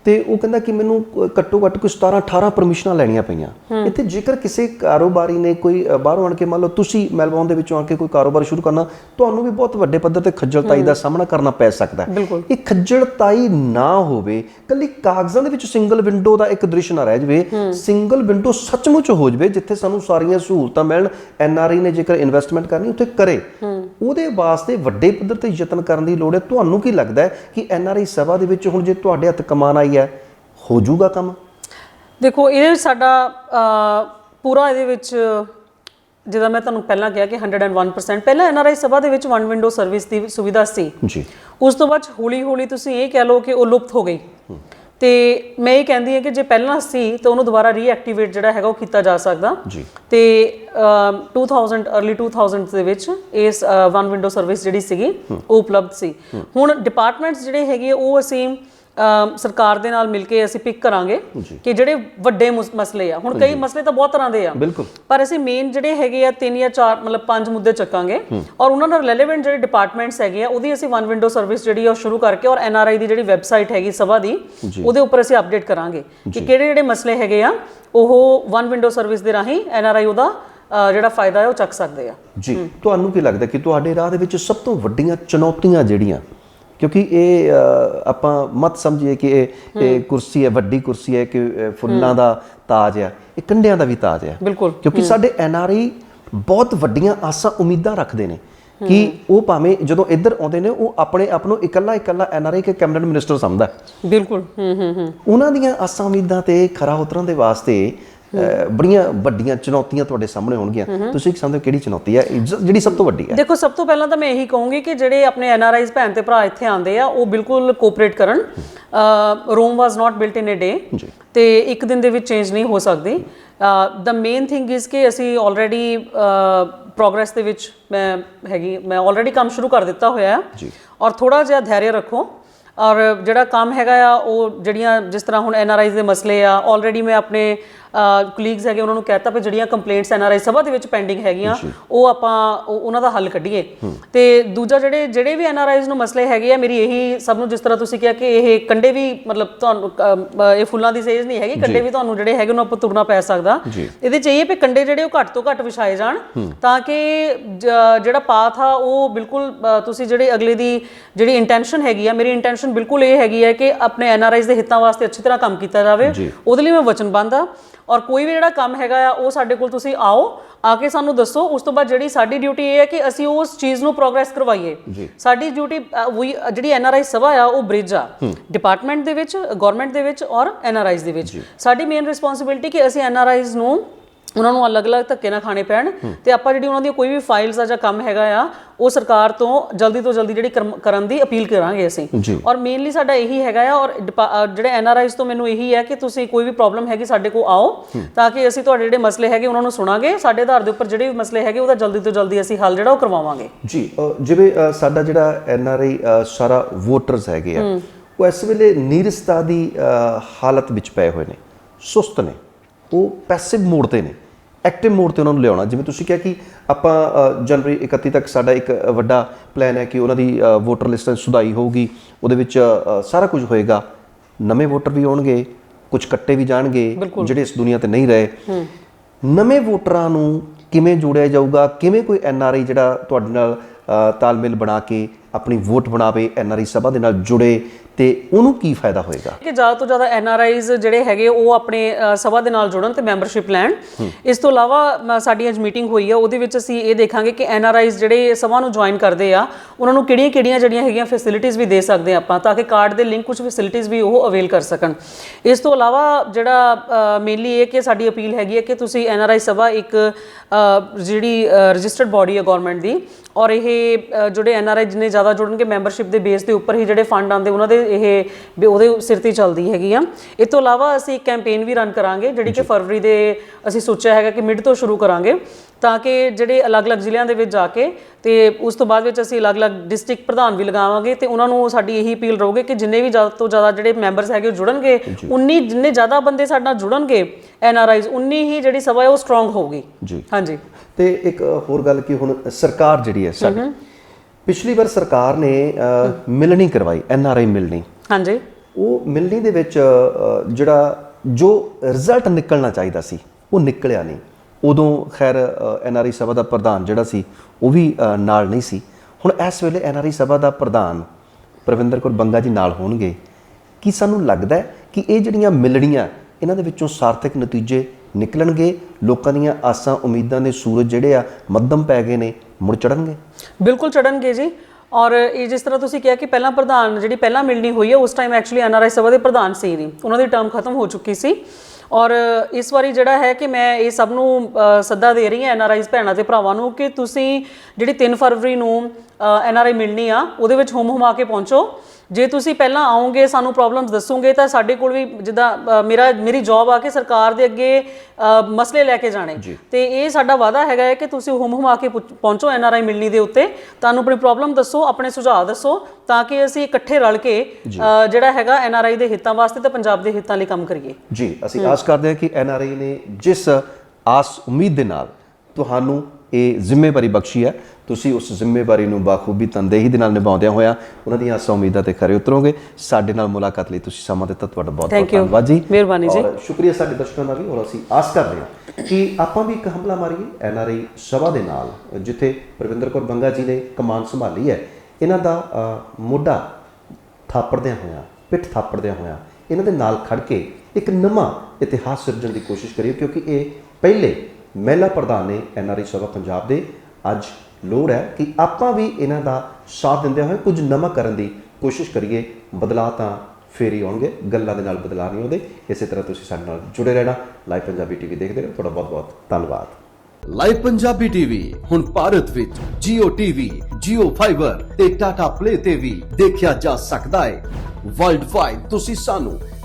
ਤੇ ਉਹ ਕਹਿੰਦਾ ਕਿ ਮੈਨੂੰ ਘੱਟੋ ਘੱਟ ਕੋਈ 17 18 ਪਰਮਿਸ਼ਨਾਂ ਲੈਣੀਆਂ ਪਈਆਂ। ਇੱਥੇ ਜੇਕਰ ਕਿਸੇ ਕਾਰੋਬਾਰੀ ਨੇ ਕੋਈ ਬਾਹਰੋਂ ਆਣ ਕੇ ਮੰਨ ਲਓ ਤੁਸੀਂ ਮੈਲਬੌਰਨ ਦੇ ਵਿੱਚੋਂ ਆ ਕੇ ਕੋਈ ਕਾਰੋਬਾਰ ਸ਼ੁਰੂ ਕਰਨਾ ਤੁਹਾਨੂੰ ਵੀ ਬਹੁਤ ਵੱਡੇ ਪੱਧਰ ਤੇ ਖੱਜਲਤਾਈ ਦਾ ਸਾਹਮਣਾ ਕਰਨਾ ਪੈ ਸਕਦਾ ਹੈ। ਇਹ ਖੱਜਲਤਾਈ ਨਾ ਹੋਵੇ ਕੱਲੀ ਕਾਗਜ਼ਾਂ ਦੇ ਵਿੱਚ ਸਿੰਗਲ ਵਿੰਡੋ ਦਾ ਇੱਕ ਦ੍ਰਿਸ਼ ਨਾ ਰਹਿ ਜਾਵੇ ਸਿੰਗਲ ਵਿੰਡੋ ਸੱਚਮੁੱਚ ਹੋ ਜਾਵੇ ਜਿੱਥੇ ਸਾਨੂੰ ਸਾਰੀਆਂ ਸਹੂਲਤਾਂ ਮਿਲਣ ਐਨਆਰਆਈ ਨੇ ਜੇਕਰ ਇਨਵੈਸਟਮੈਂਟ ਕਰਨੀ ਉੱਥੇ ਕਰੇ। ਉਹਦੇ ਵਾਸਤੇ ਵੱਡੇ ਪੱਧਰ ਤੇ ਯਤਨ ਕਰਨ ਦੀ ਲੋੜ ਹੈ। ਤੁਹਾਨੂੰ ਕੀ ਲੱਗਦਾ ਹੈ ਕਿ ਐਨਆਰਆਈ ਸਭਾ ਦੇ ਵਿੱਚ ਹੁਣ ਜੇ ਤੁਹਾਡੇ ਹੱਥ ਕਮਾਨ ਆਈ ਹੈ ਹੋ ਜਾਊਗਾ ਕੰਮ? ਦੇਖੋ ਇਹਦੇ ਵਿੱਚ ਸਾਡਾ ਪੂਰਾ ਇਹਦੇ ਵਿੱਚ ਜਿੱਦਾਂ ਮੈਂ ਤੁਹਾਨੂੰ ਪਹਿਲਾਂ ਕਿਹਾ ਕਿ 101% ਪਹਿਲਾਂ ਐਨਆਰਆਈ ਸਭਾ ਦੇ ਵਿੱਚ ਵਨ ਵਿੰਡੋ ਸਰਵਿਸ ਦੀ ਸੁਵਿਧਾ ਸੀ। ਜੀ। ਉਸ ਤੋਂ ਬਾਅਦ ਹੌਲੀ ਹੌਲੀ ਤੁਸੀਂ ਇਹ ਕਹਿ ਲਓ ਕਿ ਉਹ ਲੁਪਤ ਹੋ ਗਈ। ਤੇ ਮੈਂ ਇਹ ਕਹਿੰਦੀ ਹਾਂ ਕਿ ਜੇ ਪਹਿਲਾਂ ਸੀ ਤਾਂ ਉਹਨੂੰ ਦੁਬਾਰਾ ਰੀਐਕਟੀਵੇਟ ਜਿਹੜਾ ਹੈਗਾ ਉਹ ਕੀਤਾ ਜਾ ਸਕਦਾ। ਜੀ। ਤੇ ਅਮ, 2000 अर्ਲੀ 2000 ਦੇ ਵਿੱਚ ਇਸ ਵਨ ਵਿੰਡੋ ਸਰਵਿਸ ਜਿਹੜੀ ਸੀਗੀ ਉਹ ਉਪਲਬਧ ਸੀ। ਹੁਣ ਡਿਪਾਰਟਮੈਂਟਸ ਜਿਹੜੇ ਹੈਗੇ ਉਹ ਅਸੀਂ ਸਰਕਾਰ ਦੇ ਨਾਲ ਮਿਲ ਕੇ ਅਸੀਂ ਪਿਕ ਕਰਾਂਗੇ ਕਿ ਜਿਹੜੇ ਵੱਡੇ ਮੁਸ- ਮਸਲੇ ਆ। ਹੁਣ ਕਈ ਮਸਲੇ ਤਾਂ ਬਹੁਤ ਤਰ੍ਹਾਂ ਦੇ ਆ। ਪਰ ਅਸੀਂ ਮੇਨ ਜਿਹੜੇ ਹੈਗੇ ਆ ਤਿੰਨ ਜਾਂ ਚਾਰ ਮਤਲਬ ਪੰਜ ਮੁੱਦੇ ਚੱਕਾਂਗੇ। ਔਰ ਉਹਨਾਂ ਨਾਲ ਰਿਲੇਵੈਂਟ ਜਿਹੜੇ ਡਿਪਾਰਟਮੈਂਟਸ ਹੈਗੇ ਆ ਉਹਦੀ ਅਸੀਂ ਵਨ ਵਿੰਡੋ ਸਰਵਿਸ ਜਿਹੜੀ ਆ ਉਹ ਸ਼ੁਰੂ ਕਰਕੇ ਔਰ ਐਨਆਰਆਈ ਦੀ ਜਿਹੜੀ ਵੈਬਸਾਈਟ ਹੈਗੀ ਸਭਾ ਦੀ ਉਹਦੇ ਉੱਪਰ ਅਸੀਂ ਅਪਡੇਟ ਕਰਾਂਗੇ ਕਿ ਕਿਹੜੇ ਜਿਹੜੇ ਮਸਲੇ ਹੈਗੇ ਆ ਉਹ ਵਨ ਵਿੰਡੋ ਸਰਵਿਸ ਦੇ ਰਾਹੀਂ ਐਨਆਰਆਈ ਉਹਦਾ ਜਿਹੜਾ ਫਾਇਦਾ ਹੈ ਉਹ ਚੱਕ ਸਕਦੇ ਆ। ਜੀ। ਤੁਹਾਨੂੰ ਕੀ ਲੱਗਦਾ ਕਿ ਤੁਹਾਡੇ ਰਾਹ ਦੇ ਵਿੱਚ ਸਭ ਤੋਂ ਵੱਡੀਆਂ ਚੁਣੌਤੀਆਂ ਜਿਹੜੀਆਂ ਕਿਉਂਕਿ ਇਹ ਆਪਾਂ ਮਤ ਸਮਝੀਏ ਕਿ ਇਹ ਇਹ ਕੁਰਸੀ ਹੈ ਵੱਡੀ ਕੁਰਸੀ ਹੈ ਕਿ ਫੁੱਲਾਂ ਦਾ ਤਾਜ ਹੈ ਇਹ ਕੰਡਿਆਂ ਦਾ ਵੀ ਤਾਜ ਹੈ। ਬਿਲਕੁਲ। ਕਿਉਂਕਿ ਸਾਡੇ ਐਨਆਰਆਈ ਬਹੁਤ ਵੱਡੀਆਂ ਆਸਾਂ ਉਮੀਦਾਂ ਰੱਖਦੇ ਨੇ ਕਿ ਉਹ ਭਾਵੇਂ ਜਦੋਂ ਇੱਧਰ ਆਉਂਦੇ ਨੇ ਉਹ ਆਪਣੇ ਆਪ ਨੂੰ ਇਕੱਲਾ ਇਕੱਲਾ ਐਨਆਰਆਈ ਕੇ ਕੈਬਨਿਟ ਮਿਨਿਸਟਰ ਸਮਝਦਾ। ਬਿਲਕੁਲ। ਹੂੰ ਹੂੰ ਹੂੰ। ਉਹਨਾਂ ਦੀਆਂ ਆਸਾਂ ਉਮੀਦਾਂ ਤੇ ਖਰਾ ਉਤਰਨ ਦੇ ਵਾਸਤੇ ਬੜੀਆਂ ਵੱਡੀਆਂ ਚੁਣੌਤੀਆਂ ਤੁਹਾਡੇ ਸਾਹਮਣੇ ਹੋਣਗੀਆਂ ਤੁਸੀਂ ਕੀ ਸਮਝਦੇ ਹੋ ਕਿਹੜੀ ਚੁਣੌਤੀ ਹੈ? ਜਿਹੜੀ ਸਭ ਤੋਂ ਵੱਡੀ ਹੈ। ਦੇਖੋ ਸਭ ਤੋਂ ਪਹਿਲਾਂ ਤਾਂ ਮੈਂ ਇਹੀ ਕਹੂੰਗੀ ਕਿ ਜਿਹੜੇ ਆਪਣੇ ਐਨਆਰਆਈਜ਼ ਭੈਣ ਤੇ ਭਰਾ ਇੱਥੇ ਆਉਂਦੇ ਆ ਉਹ ਬਿਲਕੁਲ ਕੋਆਪਰੇਟ ਕਰਨ। Rome was not built in a day. ਤੇ ਇੱਕ ਦਿਨ ਦੇ ਵਿੱਚ ਚੇਂਜ ਨਹੀਂ ਹੋ ਸਕਦੀ। ਦ ਮੇਨ ਥਿੰਗ ਇਜ਼ ਕਿ ਅਸੀਂ ਆਲਰੇਡੀ ਪ੍ਰੋਗਰੈਸ ਦੇ ਵਿੱਚ ਮੈਂ ਹੈਗੀ ਮੈਂ ਆਲਰੇਡੀ ਕੰਮ ਸ਼ੁਰੂ ਕਰ ਦਿੱਤਾ ਹੋਇਆ ਹੈ ਜੀ। ਔਰ ਥੋੜਾ ਜਿਹਾ ਧੈਰਯ ਰੱਖੋ। ਔਰ ਜਿਹੜਾ ਕੰਮ ਹੈਗਾ ਆ ਉਹ ਜਿਹੜੀਆਂ ਜਿਸ ਤਰ੍ਹਾਂ ਹੁਣ ਐਨਆਰਆਈਜ਼ ਦੇ ਮਸਲੇ ਆ ਆਲਰੇਡੀ ਮੈਂ ਆਪਣੇ ਕਲੀਗਸ ਹੈਗੇ ਉਹਨਾਂ ਨੂੰ ਕਹਿਤਾ ਵੀ ਜਿਹੜੀਆਂ ਕੰਪਲੇਂਟਸ ਐਨਆਰਆਈ ਸਭਾ ਦੇ ਵਿੱਚ ਪੈਂਡਿੰਗ ਹੈਗੀਆਂ ਉਹ ਆਪਾਂ ਉਹ- ਉਹਨਾਂ ਦਾ ਹੱਲ ਕੱਢੀਏ। ਤੇ ਦੂਜਾ ਜਿਹੜੇ ਜਿਹੜੇ ਵੀ ਐਨਆਰਆਈਜ਼ ਨੂੰ ਮਸਲੇ ਹੈਗੇ ਆ ਮੇਰੀ ਇਹੀ ਸਭ ਨੂੰ ਜਿਸ ਤਰ੍ਹਾਂ ਤੁਸੀਂ ਕਿਹਾ ਕਿ ਇਹ ਕੰਡੇ ਵੀ ਮਤਲਬ ਤੁਹਾਨੂੰ ਇਹ ਫੁੱਲਾਂ ਦੀ ਸੇਜ ਨਹੀਂ ਹੈਗੀ ਕੰਡੇ ਵੀ ਤੁਹਾਨੂੰ ਜਿਹੜੇ ਹੈਗੇ ਉਹਨਾਂ ਉੱਪਰ ਤੁਰਨਾ ਪੈ ਸਕਦਾ। ਇਹਦੇ ਚ ਇਹ ਹੈ ਵੀ ਕੰਡੇ ਜਿਹੜੇ ਉਹ ਘੱਟ ਤੋਂ ਘੱਟ ਵਿਛਾਏ ਜਾਣ ਤਾਂ ਕਿ ਜਿਹੜਾ ਪਾਥ ਆ ਉਹ ਬਿਲਕੁਲ ਤੁਸੀਂ ਜਿਹੜੇ ਅਗਲੇ ਦੀ ਜਿਹੜੀ ਇੰਟੈਂਸ਼ਨ ਹੈਗੀ ਆ ਮੇਰੀ ਇੰਟੈਂਸ਼ਨ ਬਿਲਕੁਲ ਇਹ ਹੈਗੀ ਹੈ ਕਿ ਆਪਣੇ ਐਨਆਰਆਈਜ਼ ਦੇ ਹਿੱਤਾਂ ਵਾਸਤੇ ਅੱਛੀ ਤਰ੍ਹਾਂ ਕੰਮ ਕੀਤਾ ਜਾਵੇ। ਉਹਦੇ ਲਈ ਮੈਂ ਵਚਨਬੰਦ ਆ। ਔਰ ਕੋਈ ਵੀ ਜਿਹੜਾ ਕੰਮ ਹੈਗਾ ਆ ਉਹ ਸਾਡੇ ਕੋਲ ਤੁਸੀਂ ਆਓ ਆ ਕੇ ਸਾਨੂੰ ਦੱਸੋ। ਉਸ ਤੋਂ ਬਾਅਦ ਜਿਹੜੀ ਸਾਡੀ ਡਿਊਟੀ ਇਹ ਹੈ ਕਿ ਅਸੀਂ ਉਸ ਚੀਜ਼ ਨੂੰ ਪ੍ਰੋਗਰੈਸ ਕਰਵਾਈਏ। ਸਾਡੀ ਡਿਊਟੀ ਜਿਹੜੀ ਐਨਆਰਆਈ ਸਭਾ ਆ ਉਹ ਬ੍ਰਿਜ ਆ। ਡਿਪਾਰਟਮੈਂਟ ਦੇ ਵਿੱਚ ਗਵਰਨਮੈਂਟ ਦੇ ਵਿੱਚ ਔਰ ਐਨਆਰਆਈਜ਼ ਦੇ ਵਿੱਚ। ਸਾਡੀ ਮੇਨ ਰਿਸਪੌਂਸਿਬਿਲਟੀ ਕਿ ਅਸੀਂ ਐਨਆਰਆਈਜ਼ ਨੂੰ ਉਹਨਾਂ ਨੂੰ ਅਲੱਗ-ਅਲੱਗ ਧੱਕੇ ਨਾ ਖਾਣੇ ਪੈਣ ਤੇ ਆਪਾਂ ਜਿਹੜੀ ਉਹਨਾਂ ਦੀ ਕੋਈ ਵੀ ਫਾਈਲਸ ਆ ਜਾਂ ਕੰਮ ਹੈਗਾ ਆ ਉਹ ਸਰਕਾਰ ਤੋਂ ਜਲਦੀ ਤੋਂ ਜਲਦੀ ਜਿਹੜੀ ਕਰਨ ਦੀ ਅਪੀਲ ਕਰਾਂਗੇ ਅਸੀਂ। ਔਰ ਮੇਨਲੀ ਸਾਡਾ ਇਹੀ ਹੈਗਾ ਆ ਔਰ ਜਿਹੜੇ ਐਨਆਰਆਈਜ਼ ਤੋਂ ਮੈਨੂੰ ਇਹੀ ਹੈ ਕਿ ਤੁਸੀਂ ਕੋਈ ਵੀ ਪ੍ਰੋਬਲਮ ਹੈਗੀ ਸਾਡੇ ਕੋਲ ਆਓ ਤਾਂ ਕਿ ਅਸੀਂ ਤੁਹਾਡੇ ਜਿਹੜੇ ਮਸਲੇ ਹੈਗੇ ਉਹਨਾਂ ਨੂੰ ਸੁਣਾਂਗੇ ਸਾਡੇ ਆਧਾਰ ਦੇ ਉੱਪਰ ਜਿਹੜੇ ਵੀ ਮਸਲੇ ਹੈਗੇ ਉਹਦਾ ਜਲਦੀ ਤੋਂ ਜਲਦੀ ਅਸੀਂ ਹੱਲ ਜਿਹੜਾ ਉਹ ਕਰਵਾਵਾਂਗੇ। ਜੀ ਜਿਵੇਂ ਸਾਡਾ ਜਿਹੜਾ ਐਨਆਰਆਈ ਸਾਰਾ ਵੋਟਰਸ ਹੈਗੇ ਆ ਉਹ ਇਸ ਵੇਲੇ ਨੀਰਸਤਾ ਦੀ ਹਾਲਤ ਵਿੱਚ ਪਏ ਹੋਏ ਨੇ ਸੁਸਤ ਨੇ ਉਹ ਪੈਸਿਵ ਮੋਡ ਤੇ ਨੇ। ਐਕਟਿਵ ਮੋਡ ਤੇ ਉਹਨਾਂ ਨੂੰ ਲਿਆਉਣਾ। ਜਿਵੇਂ ਤੁਸੀਂ ਕਿਹਾ ਕਿ ਆਪਾਂ ਜਨਵਰੀ 31 ਤੱਕ ਸਾਡਾ ਇੱਕ ਵੱਡਾ ਪਲਾਨ ਹੈ ਕਿ ਉਹਨਾਂ ਦੀ ਵੋਟਰ ਲਿਸਟ ਸੁਧਾਈ ਹੋਊਗੀ। ਉਹਦੇ ਵਿੱਚ ਸਾਰਾ ਕੁਝ ਹੋਏਗਾ। ਨਵੇਂ ਵੋਟਰ ਵੀ ਆਉਣਗੇ ਕੁਝ ਕੱਟੇ ਵੀ ਜਾਣਗੇ ਜਿਹੜੇ ਇਸ ਦੁਨੀਆ ਤੇ ਨਹੀਂ ਰਹੇ। ਨਵੇਂ ਵੋਟਰਾਂ ਨੂੰ ਕਿਵੇਂ ਜੋੜਿਆ ਜਾਊਗਾ? ਕਿਵੇਂ ਕੋਈ ਐਨਆਰਆਈ ਜਿਹੜਾ ਤੁਹਾਡੇ ਨਾਲ ਤਾਲਮੇਲ ਬਣਾ ਕੇ ਆਪਣੀ ਵੋਟ ਬਣਾਵੇ ਐਨਆਰਆਈ ਸਭਾ ਦੇ ਨਾਲ ਜੁੜੇ ਤੇ ਉਹਨੂੰ ਕੀ ਫਾਇਦਾ ਹੋਏਗਾ? ਕਿ ਜ਼ਿਆਦਾ ਤੋਂ ਜ਼ਿਆਦਾ ਐਨਆਰਆਈਜ਼ ਜਿਹੜੇ ਹੈਗੇ ਉਹ ਆਪਣੇ ਸਭਾ ਦੇ ਨਾਲ ਜੁੜਨ ਤੇ ਮੈਂਬਰਸ਼ਿਪ ਲੈਣ। ਇਸ ਤੋਂ ਇਲਾਵਾ ਸਾਡੀ ਅੱਜ ਮੀਟਿੰਗ ਹੋਈ ਆ ਉਹਦੇ ਵਿੱਚ ਅਸੀਂ ਇਹ ਦੇਖਾਂਗੇ ਕਿ ਐਨਆਰਆਈਜ਼ ਜਿਹੜੇ ਸਭਾ ਨੂੰ ਜੁਆਇਨ ਕਰਦੇ ਆ ਉਹਨਾਂ ਨੂੰ ਕਿਹੜੀਆਂ ਕਿਹੜੀਆਂ ਜਿਹੜੀਆਂ ਹੈਗੀਆਂ ਫੈਸਿਲਿਟੀਆਂ ਵੀ ਦੇ ਸਕਦੇ ਆ ਆਪਾਂ ਤਾਂ ਕਿ ਕਾਰਡ ਦੇ ਲਿੰਕ ਕੁਝ ਫੈਸਿਲਿਟੀਆਂ ਵੀ ਉਹ ਅਵੇਲ ਕਰ ਸਕਣ। ਇਸ ਤੋਂ ਇਲਾਵਾ ਜਿਹੜਾ ਮੇਨਲੀ ਇਹ ਕਿ ਸਾਡੀ ਅਪੀਲ ਹੈਗੀ ਹੈ ਕਿ ਤੁਸੀਂ ਐਨਆਰਆਈ ਸਭਾ ਇੱਕ ਜਿਹੜੀ ਰਜਿਸਟਰਡ ਬਾਡੀ ਹੈ ਗਵਰਨਮੈਂਟ ਦੀ ਔਰ ਇਹ ਜਿਹੜੇ ਐਨਆਰਆਈ ਜਿੰਨੇ ਜ਼ਿਆਦਾ ਜੁੜਨਗੇ ਮੈਂਬਰਸ਼ਿਪ ਦੇ ਬੇਸ ਦੇ ਉੱਪਰ ਹੀ ਜਿਹੜੇ ਫੰਡ ਆਉਂਦੇ ਉਹਨਾਂ ਦੇ ਇਹ ਉਹਦੇ ਸਿਰ ਤੇ ਚੱਲਦੀ ਹੈਗੀ ਆ। ਇਸ ਤੋਂ ਇਲਾਵਾ ਅਸੀਂ ਇੱਕ ਕੈਂਪੇਨ ਵੀ ਰਨ ਕਰਾਂਗੇ ਜਿਹੜੀ ਕਿ ਫਰਵਰੀ ਦੇ ਅਸੀਂ ਸੋਚਿਆ ਹੈਗਾ ਕਿ ਮਿਡ ਤੋਂ ਸ਼ੁਰੂ ਕਰਾਂਗੇ ਤਾਂ ਕਿ ਜਿਹੜੇ ਅਲੱਗ-ਅਲੱਗ ਜ਼ਿਲ੍ਹਿਆਂ ਦੇ ਵਿੱਚ ਜਾ ਕੇ ਤੇ ਉਸ ਤੋਂ ਬਾਅਦ ਵਿੱਚ ਅਸੀਂ ਅਲੱਗ-ਅਲੱਗ ਡਿਸਟ੍ਰਿਕਟ ਪ੍ਰਧਾਨ ਵੀ ਲਗਾਵਾਂਗੇ ਤੇ ਉਹਨਾਂ ਨੂੰ ਸਾਡੀ ਇਹੀ ਅਪੀਲ ਰਹੂਗੀ ਕਿ ਜਿੰਨੇ ਵੀ ਜ਼ਿਆਦਾ ਤੋਂ ਜ਼ਿਆਦਾ ਜਿਹੜੇ ਮੈਂਬਰਸ ਹੈਗੇ ਉਹ ਜੁੜਨਗੇ ਉਨੀ ਜਿੰਨੇ ਜ਼ਿਆਦਾ ਬੰਦੇ ਸਾਡੇ ਨਾਲ ਜੁੜਨਗੇ ਐਨਆਰਆਈਜ਼ ਉਨੀ ਹੀ ਜਿਹੜੀ ਸਭਾ ਹੈ ਉਹ ਸਟਰੋਂਗ ਹੋਊਗੀ। ਜੀ। ਹਾਂਜੀ। ਤੇ ਇੱਕ ਹੋਰ ਗੱਲ ਕਿ ਹੁਣ ਸਰਕਾਰ ਜਿਹੜੀ ਹੈ ਸਾਡੀ ਪਿਛਲੀ ਵਾਰ ਸਰਕਾਰ ਨੇ ਮਿਲਣੀ ਕਰਵਾਈ ਐਨਆਰਆਈ ਮਿਲਣੀ। ਹਾਂਜੀ। ਉਹ ਮਿਲਣੀ ਦੇ ਵਿੱਚ ਜਿਹੜਾ ਜੋ ਰਿਜ਼ਲਟ ਨਿਕਲਣਾ ਚਾਹੀਦਾ ਸੀ ਉਹ ਨਿਕਲਿਆ ਨਹੀਂ। ਉਦੋਂ ਖੈਰ ਐਨਆਰਆਈ ਸਭਾ ਦਾ ਪ੍ਰਧਾਨ ਜਿਹੜਾ ਸੀ ਉਹ ਵੀ ਨਾਲ ਨਹੀਂ ਸੀ। ਹੁਣ ਇਸ ਵੇਲੇ ਐਨਆਰਆਈ ਸਭਾ ਦਾ ਪ੍ਰਧਾਨ ਪ੍ਰਵਿੰਦਰ ਕੌਰ ਬੰਗਾ ਜੀ ਨਾਲ ਹੋਣਗੇ। ਕੀ ਸਾਨੂੰ ਲੱਗਦਾ ਕਿ ਇਹ ਜਿਹੜੀਆਂ ਮਿਲਣੀਆਂ ਇਹਨਾਂ ਦੇ ਵਿੱਚੋਂ ਸਾਰਥਕ ਨਤੀਜੇ ਨਿਕਲਣਗੇ? ਲੋਕਾਂ ਦੀਆਂ ਆਸਾਂ ਉਮੀਦਾਂ ਦੇ ਸੂਰਜ ਜਿਹੜੇ ਆ ਮੱਧਮ ਪੈ ਗਏ ਨੇ ਮੁੜ ਚੜਨਗੇ ਬਿਲਕੁਲ ਚੜਨਗੇ ਜੀ। ਔਰ ਇਹ ਜਿਸ ਤਰ੍ਹਾਂ ਤੁਸੀਂ ਕਿਹਾ ਕਿ ਪਹਿਲਾਂ ਪ੍ਰਧਾਨ, ਜਿਹੜੀ ਪਹਿਲਾਂ ਮਿਲਣੀ ਹੋਈ ਹੈ ਉਸ ਟਾਈਮ ਐਕਚੁਅਲੀ ਐਨਆਰਆਈ ਸਭਾ ਦੇ ਪ੍ਰਧਾਨ ਸੀ ਨਹੀਂ ਉਹਨਾਂ ਦੀ ਟਰਮ ਖਤਮ ਹੋ ਚੁੱਕੀ ਸੀ। ਔਰ ਇਸ ਵਾਰੀ ਜਿਹੜਾ ਹੈ ਕਿ ਮੈਂ ਇਹ ਸਭ ਨੂੰ ਸੱਦਾ ਦੇ ਰਹੀ ਹਾਂ ਐਨਆਰਆਈਜ਼ ਭੈਣਾਂ ਤੇ ਭਰਾਵਾਂ ਨੂੰ ਕਿ ਤੁਸੀਂ ਜਿਹੜੀ 3 ਫਰਵਰੀ ਨੂੰ ਐਨਆਰਆਈ ਮਿਲਣੀ ਆ, ਉਹਦੇ ਵਿੱਚ ਹੁਮ ਹੁਮਾ ਕੇ ਪਹੁੰਚੋ। ਜੇ ਤੁਸੀਂ ਪਹਿਲਾਂ ਆਓਗੇ ਸਾਨੂੰ ਪ੍ਰੋਬਲਮਸ ਦੱਸੋਗੇ ਤਾਂ ਸਾਡੇ ਕੋਲ ਵੀ ਜਿੱਦਾਂ ਮੇਰਾ ਮੇਰੀ ਜੌਬ ਆ ਕਿ ਸਰਕਾਰ ਦੇ ਅੱਗੇ ਮਸਲੇ ਲੈ ਕੇ ਜਾਣੇ। ਤੇ ਇਹ ਸਾਡਾ ਵਾਅਦਾ ਹੈਗਾ ਹੈ ਕਿ ਤੁਸੀਂ ਹੁਮ ਹੁਮਾ ਕੇ ਪੁੱਛ- ਪਹੁੰਚੋ ਐਨਆਰਆਈ ਮਿਲਣੀ ਦੇ ਉੱਤੇ। ਤੁਹਾਨੂੰ ਆਪਣੀ ਪ੍ਰੋਬਲਮ ਦੱਸੋ ਆਪਣੇ ਸੁਝਾਅ ਦੱਸੋ ਤਾਂ ਕਿ ਅਸੀਂ ਇਕੱਠੇ ਰਲ ਕੇ ਜਿਹੜਾ ਹੈਗਾ ਐਨਆਰਆਈ ਦੇ ਹਿੱਤਾਂ ਵਾਸਤੇ ਤੇ ਪੰਜਾਬ ਦੇ ਹਿੱਤਾਂ ਲਈ ਕੰਮ ਕਰੀਏ। ਜੀ ਅਸੀਂ ਆਸ ਕਰਦੇ ਹਾਂ ਕਿ ਐਨਆਰਆਈ ਨੇ ਜਿਸ ਆਸ ਉਮੀਦ ਦੇ ਨਾਲ ਤੁਹਾਨੂੰ ਇਹ ਜ਼ਿੰਮੇਵਾਰੀ ਬਖਸ਼ੀ ਹੈ। ਤੁਸੀਂ ਉਸ ਜ਼ਿੰਮੇਵਾਰੀ ਨੂੰ ਬਾਖੂਬੀ ਤਨਦੇਹੀ ਦੇ ਨਾਲ ਨਿਭਾਉਂਦਿਆਂ ਹੋਇਆ ਉਹਨਾਂ ਦੀਆਂ ਆਸਾਂ ਉਮੀਦਾਂ ਤੇ ਖਰੇ ਉਤਰੋਗੇ। ਸਾਡੇ ਨਾਲ ਮੁਲਾਕਾਤ ਲਈ ਤੁਸੀਂ ਸਮਾਂ ਦਿੱਤਾ ਤੁਹਾਡਾ ਬਹੁਤ ਬਹੁਤ. ਧੰਨਵਾਦ ਜੀ। ਮਿਹਰਬਾਨੀ ਜੀ। ਔਰ ਸ਼ੁਕਰੀਆ ਸਾਡੇ ਦਰਸ਼ਕਾਂ ਦਾ ਵੀ। ਔਰ ਅਸੀਂ ਆਸ ਕਰਦੇ ਹਾਂ ਕਿ ਆਪਾਂ ਵੀ ਇੱਕ ਹਮਲਾ ਮਾਰੀਏ ਐਨਆਰਆਈ ਸਭਾ ਦੇ ਨਾਲ ਜਿੱਥੇ ਪ੍ਰਵਿੰਦਰ ਕੌਰ ਬੰਗਾ ਜੀ ਨੇ ਕਮਾਨ ਸੰਭਾਲੀ ਹੈ। ਇਹਨਾਂ ਦਾ ਮੋਢਾ ਥਾਪੜਦਿਆਂ ਹੋਇਆਂ ਪਿੱਠ ਥਾਪੜਦਿਆਂ ਹੋਇਆਂ ਇਹਨਾਂ ਦੇ ਨਾਲ ਖੜ ਕੇ ਇੱਕ ਨਵਾਂ ਇਤਿਹਾਸ ਸਿਰਜਣ ਦੀ ਕੋਸ਼ਿਸ਼ ਕਰੀਏ ਕਿਉਂਕਿ ਇਹ ਪਹਿਲੇ ਮਹਿਲਾ ਪ੍ਰਧਾਨ ਨੇ ਐਨਆਰਆਈ ਸਭਾ ਪੰਜਾਬ ਦੇ ਅੱਜ ਲੋੜ ਹੈ ਕਿ ਆਪਾਂ ਵੀ ਇਹਨਾਂ ਦਾ ਸਾਥ ਦਿੰਦੇ ਹੋਏ ਕੁਝ ਨਵਾਂ ਕਰਨ ਦੀ ਕੋਸ਼ਿਸ਼ ਕਰੀਏ। ਬਦਲਾਅ ਤਾਂ ਫੇਰ ਹੀ ਆਉਣਗੇ ਗੱਲਾਂ ਦੇ ਨਾਲ ਬਦਲਾਅ ਨਹੀਂ ਆਉਂਦੇ। ਇਸੇ ਤਰ੍ਹਾਂ ਤੁਸੀਂ ਸਾਡੇ ਨਾਲ ਜੁੜੇ ਰਹਿਣਾ। ਲਾਈਵ ਪੰਜਾਬੀ ਟੀਵੀ ਦੇਖਦੇ ਰਹੋ। ਤੁਹਾਡਾ ਬਹੁਤ ਬਹੁਤ ਧੰਨਵਾਦ। ਲਾਈਵ ਪੰਜਾਬੀ ਟੀਵੀ ਹੁਣ ਭਾਰਤ ਵਿੱਚ Jio TV, Jio Fiber ਤੇ Tata Play ਤੇ ਵੀ ਦੇਖਿਆ ਜਾ ਸਕਦਾ ਹੈ। ਵਰਲਡ ਵਾਈਡ ਤੁਸੀਂ ਸਾਨੂੰ